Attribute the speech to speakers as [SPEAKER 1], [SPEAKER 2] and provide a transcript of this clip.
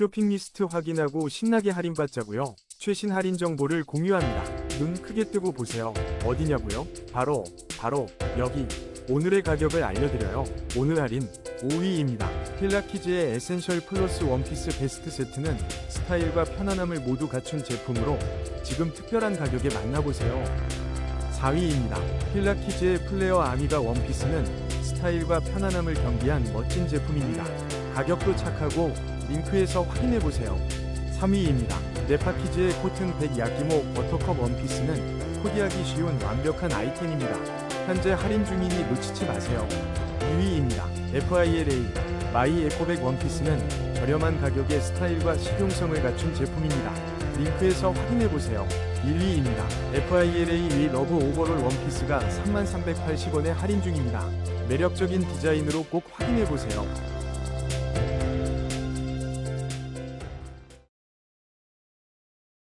[SPEAKER 1] 쇼핑 리스트 확인하고 신나게 할인받자고요. 최신 할인 정보를 공유합니다. 눈 크게 뜨고 보세요. 어디냐고요? 바로 바로 여기. 오늘의 가격을 알려드려요. 오늘 할인 5위입니다. 필라키즈의 에센셜 플러스 원피스 베스트 세트는 스타일과 편안함을 모두 갖춘 제품으로 지금 특별한 가격에 만나보세요. 4위입니다. 필라키즈의 플레어 아미가 원피스는 스타일과 편안함을 겸비한 멋진 제품입니다. 가격도 착하고 링크에서 확인해보세요. 3위입니다. 네파키즈의 코튼 100 야기모 버터컵 원피스는 코디하기 쉬운 완벽한 아이템입니다. 현재 할인 중이니 놓치지 마세요. 2위입니다. FILA 마이 에코백 원피스는 저렴한 가격에 스타일과 실용성을 갖춘 제품입니다. 링크에서 확인해보세요. 1위입니다. FILA 위 러브 오버롤 원피스가 3380원에 할인 중입니다. 매력적인 디자인으로 꼭 확인해보세요.